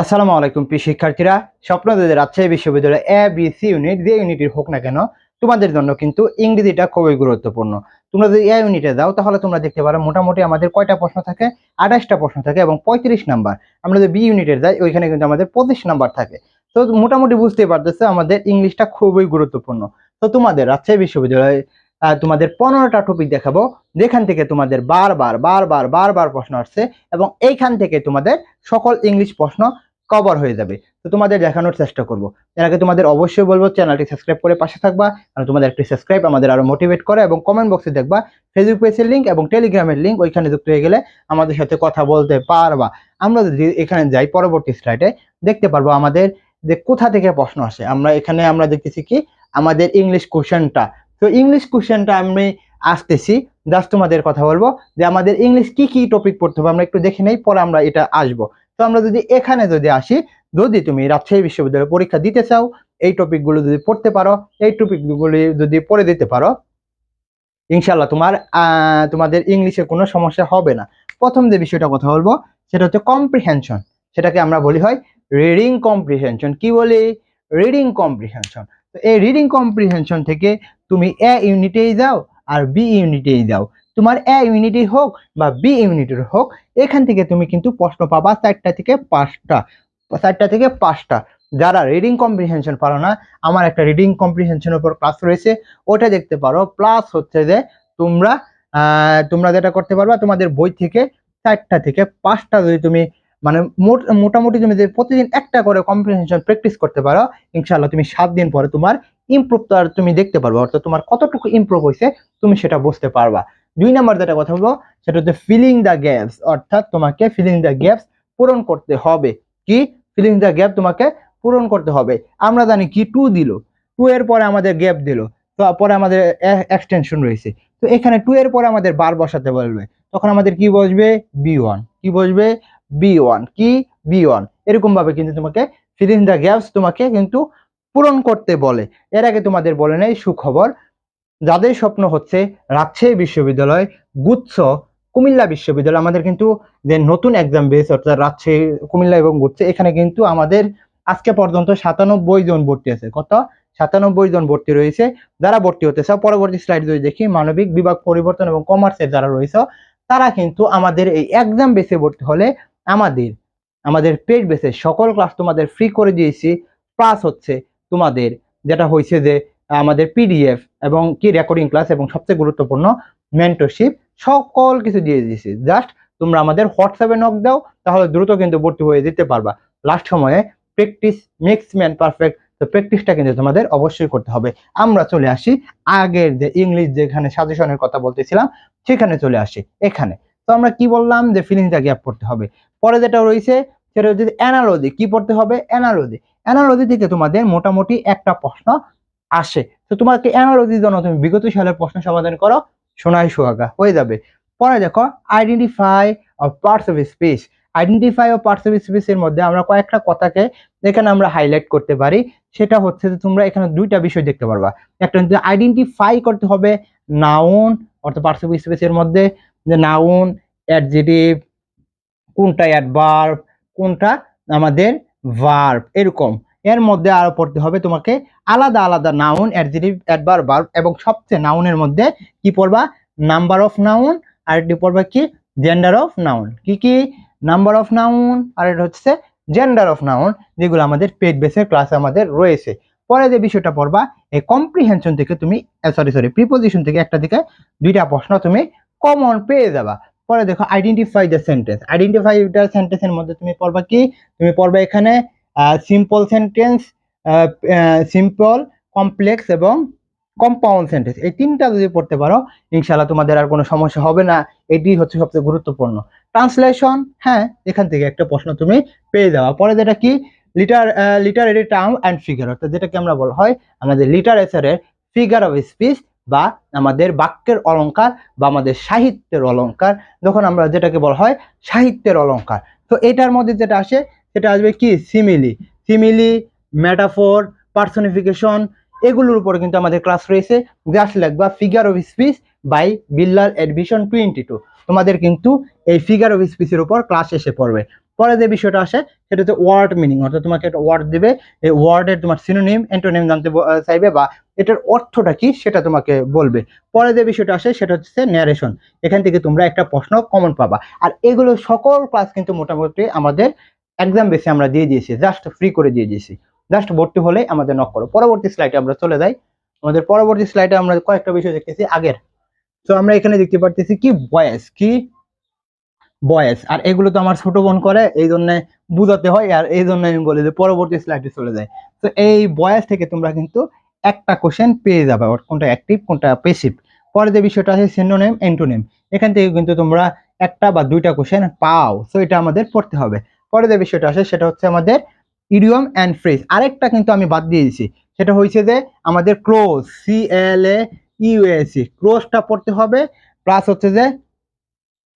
আসসালামু আলাইকুম, প্রিয় শিক্ষার্থীরা। স্বপ্নদের রাজশাহী বিশ্ববিদ্যালয় এ বি সি ইউনিট যে ইউনিটের হোক না কেন, তোমাদের জন্য কিন্তু ইংরেজিটা খুবই গুরুত্বপূর্ণ। তোমরা যদি এ ইউনিটে যাও, তাহলে তোমরা দেখতে পারো মোটামুটি আমাদের কয়টা প্রশ্ন থাকে? আঠাশটা প্রশ্ন থাকে এবং পঁয়ত্রিশ নাম্বার। আমরা যদি বি ইউনিটে যাই, ওইখানে কিন্তু আমাদের পঁচিশ নাম্বার থাকে। তো মোটামুটি বুঝতে পারতেছে, আমাদের ইংলিশটা খুবই গুরুত্বপূর্ণ। তো তোমাদের রাজশাহী বিশ্ববিদ্যালয়ে তোমাদের পনেরোটা টপিক দেখাবো। যেখান থেকে তোমাদের বারবার বারবার বারবার প্রশ্ন আসছে এবং এইখান থেকে তোমাদের সকল ইংলিশ প্রশ্ন কভার হয়ে যাবে। তো তোমাদের দেখানোর চেষ্টা করব। এর আগে তোমাদের অবশ্যই বলব, চ্যানেলটি সাবস্ক্রাইব করে পাশে থাকবা, আর তোমাদের একটি সাবস্ক্রাইব আমাদের আরও মোটিভেট করে এবং কমেন্ট বক্সে দেখবা ফেসবুক পেজের লিঙ্ক এবং টেলিগ্রামের লিঙ্ক ওইখানে যুক্ত হয়ে গেলে আমাদের সাথে কথা বলতে পারবা। আমরা যদি এখানে যাই পরবর্তী স্লাইডে দেখতে পারব আমাদের যে কোথা থেকে প্রশ্ন আসে। আমরা এখানে আমরা দেখতেছি কি, আমাদের ইংলিশ কোশ্চেনটা তো ইংলিশ কোশ্চেনটা আমি আসতেছি জাস্ট তোমাদের কথা বলব যে আমাদের ইংলিশ কি কি টপিক পড়তে হবে আমরা একটু দেখে নেই, পরে আমরা এটা আসব। তো আমরা যদি এখানে যদি আসি, যদি তুমি রাজশাহী বিশ্ববিদ্যালয়ে পরীক্ষা দিতে চাও, এই টপিকগুলো যদি পড়তে পারো, এই টপিকগুলি যদি পড়ে দিতে পারো ইনশাল্লাহ তোমার তোমাদের ইংলিশে কোনো সমস্যা হবে না। প্রথম যে বিষয়টা কথা বলব, সেটা হচ্ছে কম্প্রিহেনশন সেটাকে আমরা বলি হয় রিডিং কম্প্রিহেনশন কি বলি? রিডিং কম্প্রিহেনশন তো এই রিডিং কম্প্রিহেনশন থেকে তুমি এ ইউনিটেই যাও আর বি ইউনিটেই যাও। তোমার এ ইউনিটেই হোক বা বি ইউনিটের হোক, এখান থেকে তুমি কিন্তু প্রশ্ন পাবা চারটা থেকে পাঁচটা, চারটা থেকে পাঁচটা। যারা রিডিং কম্প্রিহেনশন পারো না, আমার একটা রিডিং কম্প্রিহেনশনের উপর ক্লাস রয়েছে, ওটা দেখতে পারো। প্লাস হচ্ছে যে তোমরা তোমরা যেটা করতে পারবা, তোমাদের বই থেকে চারটা থেকে পাঁচটা যদি তুমি মানে মোট- মোটামুটি তুমি যদি প্রতিদিন একটা করে কম্প্রিহেনশন প্র্যাকটিস করতে পারো ইনশাল্লাহ তুমি সাত দিন পরে তোমার ইমপ্রুভ তো আর তুমি দেখতে পারবে, অর্থাৎ তোমার কতটুকু ইমপ্রুভ হয়েছে তুমি সেটা বুঝতে পারবা। দুই নাম্বার যেটা কথা বলব, সেটা হচ্ছে ফিলিং দ্য গ্যাপস অর্থাৎ তোমাকে ফিলিং দ্য গ্যাপস পূরণ করতে হবে। কি? ফিলিং দ্য গ্যাপ তোমাকে পূরণ করতে হবে। আমরা জানি কি? টু দিল। টু এর পরে আমাদের গ্যাপ দিল। তো পরে আমাদের এক্সটেনশন রয়েছে। তো এখানে টু এর পরে আমাদের বার বসাতে বলবে। তখন আমাদের কি বসবে? বি ওয়ান কি বসবে? বি ওয়ান কি? বি ওয়ান এরকম ভাবে কিন্তু তোমাকে ফিলিং দ্য গ্যাপস তোমাকে কিন্তু পূরণ করতে বলে। এর আগে তোমাদের বলে নেই সুখবর। যাদের স্বপ্ন হচ্ছে রাজশাহী বিশ্ববিদ্যালয়, গুচ্ছ, কুমিল্লা বিশ্ববিদ্যালয়, আমাদের কিন্তু যে নতুন এক্সাম বেস অর্থাৎ রাজশাহী, কুমিল্লা এবং গুচ্ছে, এখানে কিন্তু আমাদের আজকে পর্যন্ত সাতানব্বই জন ভর্তি আছে। কত? সাতানব্বই জন ভর্তি রয়েছে। যারা ভর্তি হতে চাও, পরবর্তী স্লাইড যদি দেখি, মানবিক বিভাগ পরিবর্তন এবং কমার্সের যারা রয়েছে, তারা কিন্তু আমাদের এই এক্সাম বেসে ভর্তি হলে আমাদের আমাদের পেড বেসে সকল ক্লাস তোমাদের ফ্রি করে দিয়েছি। প্লাস হচ্ছে তোমাদের, যেটা হয়েছে যে আমাদের পিডিএফ এবং কি রেকর্ডিং ক্লাস এবং সবচেয়ে গুরুত্বপূর্ণ মেন্টরশিপ সকল কিছু দিয়ে দিয়েছি। জাস্ট তোমরা আমাদের হোয়াটসঅ্যাপে নক দাও, তাহলে দ্রুত কিন্তু ভর্তি হয়ে যেতে পারবা। লাস্ট সময়ে প্র্যাকটিস মেক্স ম্যান পারফেক্ট তো প্র্যাকটিসটা কিন্তু তোমাদের অবশ্যই করতে হবে। আমরা চলে আসি আগের যে ইংলিশ যেখানে সাজেশনের কথা বলতেছিলাম, সেখানে চলে আসি। এখানে। তো আমরা কি বললাম যে ফিলিংটা গ্যাপ পড়তে হবে। পরে যেটা রয়েছে, সেটা হচ্ছে অ্যানালজি কি পড়তে হবে? অ্যানালজি অ্যানালজি থেকে তোমাদের মোটামুটি একটা প্রশ্ন আসে। তো তোমাকে অ্যানালজির জন্য তুমি বিগত সালের প্রশ্ন সমাধান করো সোনাই সোহাগা হয়ে যাবে। পরে দেখো identify of parts of space identify of parts of space এর মধ্যে আমরা কয়েকটা কথাকে এখানে আমরা হাইলাইট করতে পারি। সেটা হচ্ছে যে তোমরা এখানে দুইটা বিষয় দেখতে পারবা। একটা হচ্ছে আইডেন্টিফাই করতে হবে নাউন অর্থাৎ পার্টস অফ স্পেস এর মধ্যে। যে নাউন অ্যাডজেটিভ কোনটা অ্যাডভার্ব কোনটা আমাদের ভার্ব এরকম। এর মধ্যে আরও পড়তে হবে তোমাকে আলাদা আলাদা নাউন এবং সবচেয়ে নাউনের মধ্যে কি পড়বা? নাম্বার অফ নাউন আর এটি পড়বা কি? জেন্ডার অফ নাউন কি কি? নাম্বার অফ নাউন আর এটা হচ্ছে জেন্ডার অফ নাউন যেগুলো আমাদের পেড বেসের ক্লাসে আমাদের রয়েছে। পরে যে বিষয়টা পড়বা, এই কম্প্রিহেনশন থেকে তুমি সরি সরি প্রিপোজিশন থেকে একটা দিকে দুইটা প্রশ্ন তুমি কমন পেয়ে যাবা। পরে দেখো identify the sentence identify the সেন্টেন্সের মধ্যে তুমি পড়বা কি? তুমি পড়বা এখানে সিম্পল সেন্টেন্স সিম্পল কমপ্লেক্স এবং কম্পাউন্ড সেন্টেন্স এই তিনটা যদি পড়তে পারো ইনশাল্লাহ তোমাদের আর কোনো সমস্যা হবে না। এটি হচ্ছে সবচেয়ে গুরুত্বপূর্ণ। ট্রান্সলেশন হ্যাঁ এখান থেকে একটা প্রশ্ন তুমি পেয়ে যাওয়া পরে যেটা কি? Liter literary term and figure অর্থাৎ যেটাকে আমরা বলা হয় আমাদের লিটারেচারের ফিগার অফ স্পিচ বা আমাদের বাক্যের অলঙ্কার বা আমাদের সাহিত্যের অলঙ্কার যখন আমরা যেটাকে বলা হয় সাহিত্যের অলঙ্কার তো এটার মধ্যে যেটা আসে সেটা আসবে কি? সিমিলি সিমিলি ম্যাটাফোর পার্সোনিফিকেশন এগুলোর উপরে কিন্তু আমাদের ক্লাস রয়েছে। জাস্ট লাগবা ফিগার অফ স্পিচ বাই বিল্লার অ্যাডমিশন টোয়েন্টি টু তোমাদের কিন্তু এই ফিগার অফ স্পিচের উপর ক্লাস এসে পড়বে। পরে যে বিষয়টা আসে, সেটা হচ্ছে ওয়ার্ড মিনিং অর্থাৎ তোমাকে একটা ওয়ার্ড দেবে। এই ওয়ার্ডের তোমার সিনোনিম অ্যান্টোনিম জানতে চাইবে বা এটার অর্থটা কি সেটা তোমাকে বলবে। পরে যে বিষয়টা আসে, সেটা হচ্ছে ন্যারেশন এখান থেকে তোমরা একটা প্রশ্ন কমন পাবা। আর এগুলো সকল ক্লাস কিন্তু মোটামুটি আমাদের এক্সাম বেসে আমরা দিয়ে দিয়েছি জাস্ট ফ্রি করে দিয়ে দিয়েছি। জাস্ট ভর্তি হলে আমাদের নক করো। পরবর্তী স্লাইডে আমরা চলে যাই। আমাদের পরবর্তী স্লাইডে আমরা কয়েকটা বিষয় দেখতেছি আগের। তো আমরা এখানে দেখতে পারতেছি কি বয়েস কি বয়েস। আর এগুলো তো আমার ছোট বোন করে, এই জন্য বুঝাতে হয়, আর এই জন্য আমি বলি যে পরবর্তী স্লাইডে চলে যায় তো এই বয়েস থেকে তোমরা কিন্তু একটা কোশ্চেন পেয়ে যাবে কোনটা অ্যাক্টিভ কোনটা পেসিভ পরে যে বিষয়টা আছে সিনোনেম এন্টোনেম এখান থেকে কিন্তু তোমরা একটা বা দুইটা কোশ্চেন পাও। সো এটা আমাদের পড়তে হবে। পরে যে বিষয়টা আসে, সেটা হচ্ছে আমাদের ইডিয়ম অ্যান্ড ফ্রেজ আরেকটা কিন্তু আমি বাদ দিয়ে দিয়েছি সেটা হয়েছে যে আমাদের ক্লোজ সি এল এ ইউএসি ক্লোজটা পড়তে হবে প্লাস হচ্ছে যে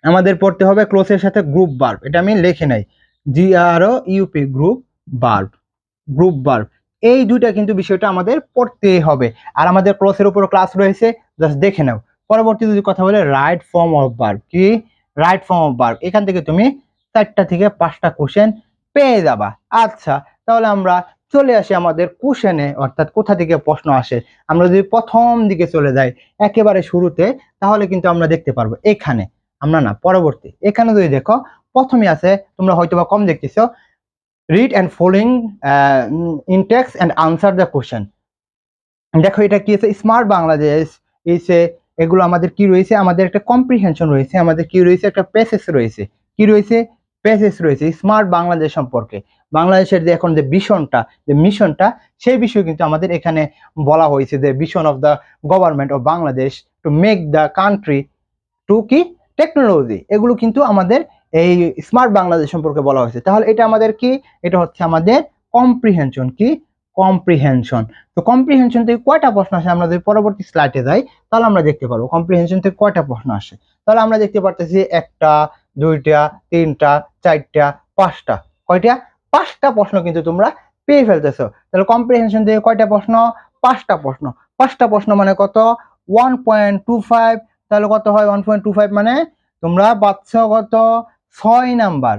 আমাদের পড়তে হবে ক্লোজের সাথে গ্রুপ বার্ব এটা আমি লিখে নাই। G R O U P group verb group verb এই দুইটা কিন্তু বিষয়টা আমাদের পড়তেই হবে। আর আমাদের ক্লোজের উপর ক্লাস রয়েছে জাস্ট দেখে নাও। পরবর্তী যদি কথা বলে রাইট ফর্ম অফ বার্ব কি? রাইট ফর্ম অফ বার্ব এখান থেকে তুমি চারটা থেকে পাঁচটা কোশ্চেন পেয়ে যাবা। আচ্ছা তাহলে আমরা চলে আসি আমাদের কোশ্চেনে অর্থাৎ কোথা থেকে প্রশ্ন আসে। আমরা যদি প্রথম দিকে চলে যাই একেবারে শুরুতে, তাহলে কিন্তু আমরা দেখতে পারব এখানে। আমরা না, পরবর্তী। এখানে যদি দেখো, প্রথমে আছে, তোমরা হয়তো বা কম দেখতেছো read and following in text and answer the question দেখো এটা কি আছে স্মার্ট বাংলাদেশ এসে এগুলো আমাদের কি রয়েছে? আমাদের একটা কম্প্রিহেনশন রয়েছে, আমাদের কি রয়েছে? একটা প্যাসেজ রয়েছে। কি রয়েছে? প্যাসেজ রয়েছে স্মার্ট বাংলাদেশ সম্পর্কে। বাংলাদেশের যে এখন যে ভিশনটা যে মিশনটা, সেই বিষয়ে কিন্তু আমাদের এখানে বলা হয়েছে যে vision of the government of Bangladesh to make the country to কি? টেকনোলজি এগুলো কিন্তু আমাদের এই স্মার্ট বাংলাদেশ সম্পর্কে বলা হয়েছে। তাহলে এটা আমাদের কি? এটা হচ্ছে আমাদের কম্প্রিহেনশন কি? কম্প্রিহেনশন তো কম্প্রিহেনশন থেকে কয়টা প্রশ্ন আসে? আমরা যদি পরবর্তী স্লাইডে যাই, তাহলে আমরা দেখতে পারব। কম্প্রিহেনশন থেকে কয়টা প্রশ্ন আসে? তাহলে আমরা দেখতে পারতেছি একটা দুইটা, তিনটা, চারটা, পাঁচটা। কয়টা? পাঁচটা প্রশ্ন কিন্তু তোমরা পেয়ে ফেলতেছো। তাহলে কম্প্রিহেনশন থেকে কয়টা প্রশ্ন? পাঁচটা প্রশ্ন। পাঁচটা প্রশ্ন মানে কত? ওয়ান পয়েন্ট টু ফাইভ তাহলে কত হয়? ওয়ান পয়েন্ট টু ফাইভ মানে তোমরা পাচ্ছ কত? ছয় নাম্বার।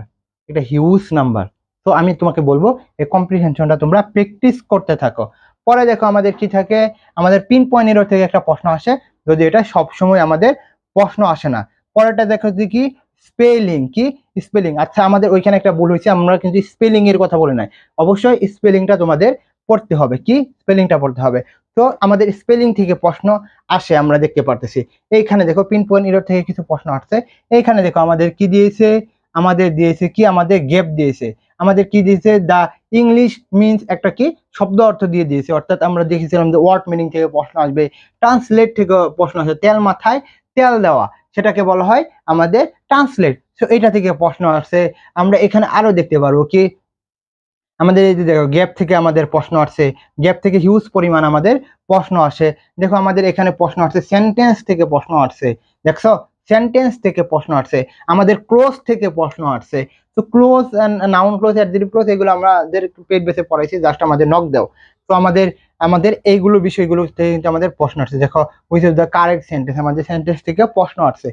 এটা হিউজ নাম্বার। তো আমি তোমাকে বলব, এই কম্প্রিহেনশনটা তোমরা প্র্যাকটিস করতে থাকো। পরে দেখো আমাদের কি থাকে? আমাদের পিন পয়েন্ট থেকে একটা প্রশ্ন আসে। যদি এটা সবসময় আমাদের প্রশ্ন আসে না। পরেরটা দেখো যে কি স্পেলিং কি? স্পেলিং। আচ্ছা আমাদের ওইখানে একটা ভুল হয়েছে, আমরা কিন্তু স্পেলিং এর কথা বলে নাই। অবশ্যই স্পেলিংটা তোমাদের পড়তে হবে। কি? স্পেলিংটা পড়তে হবে। তো আমাদের স্পেলিং থেকে প্রশ্ন আসে, আমরা দেখতে পারতেছি। এইখানে দেখো, পিন পয়েন্ট এরর থেকে কিছু প্রশ্ন আসছে। এইখানে দেখো, আমাদের কি দিয়েছে? আমাদের দিয়েছে কি? আমাদের গেপ দিয়েছে। আমাদের কি দিয়েছে? দা ইংলিশ মিনস একটা কি? শব্দ অর্থ দিয়ে দিয়েছে। অর্থাৎ আমরা দেখেছিলাম যে ওয়ার্ড মিনিং থেকে প্রশ্ন আসবে, ট্রান্সলেট থেকে প্রশ্ন আসবে তেল মাথায় তেল দেওয়া। সেটাকে বলা হয় আমাদের ট্রান্সলেট তো এটা থেকে প্রশ্ন আসছে, আমরা এখানে আরও দেখতে পারব কি, আমাদের এই যে দেখো গ্যাপ থেকে আমাদের প্রশ্ন আসছে গ্যাপ থেকে হিউজ পরিমাণ আমাদের প্রশ্ন আসে। দেখো, আমাদের এখানে প্রশ্ন আসছে সেন্টেন্স থেকে প্রশ্ন আসছে, দেখছ? সেন্টেন্স থেকে প্রশ্ন আসছে, আমাদের ক্লোজ থেকে প্রশ্ন আসছে। তো clause noun clause adjective clause এগুলো আমাদের পেট বেসে পড়াইছি জাস্ট আমাদের নক দাও। তো আমাদের আমাদের এইগুলো বিষয়গুলো থেকে কিন্তু আমাদের প্রশ্ন আসছে। দেখো ইজ দ্য কারেক্ট সেন্টেন্স আমাদের সেন্টেন্স থেকে প্রশ্ন আসছে।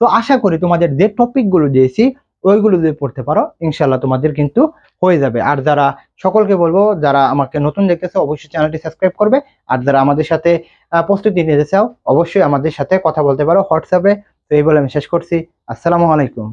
তো আশা করি তোমাদের যে টপিকগুলো দিয়েছি, ওইগুলো যদি পড়তে পারো। ইনশাল্লাহ তোমাদের কিন্তু হয়ে যাবে। আর যারা সকলকে বলব, যারা আমাকে নতুন দেখতেছে, অবশ্যই চ্যানেলটি সাবস্ক্রাইব করবে। আর যারা আমাদের সাথে প্রস্তুতি নিতে চাও, অবশ্যই আমাদের সাথে কথা বলতে পারো হোয়াটসঅ্যাপে। তো এই বলে আমি শেষ করছি। আসসালামু আলাইকুম।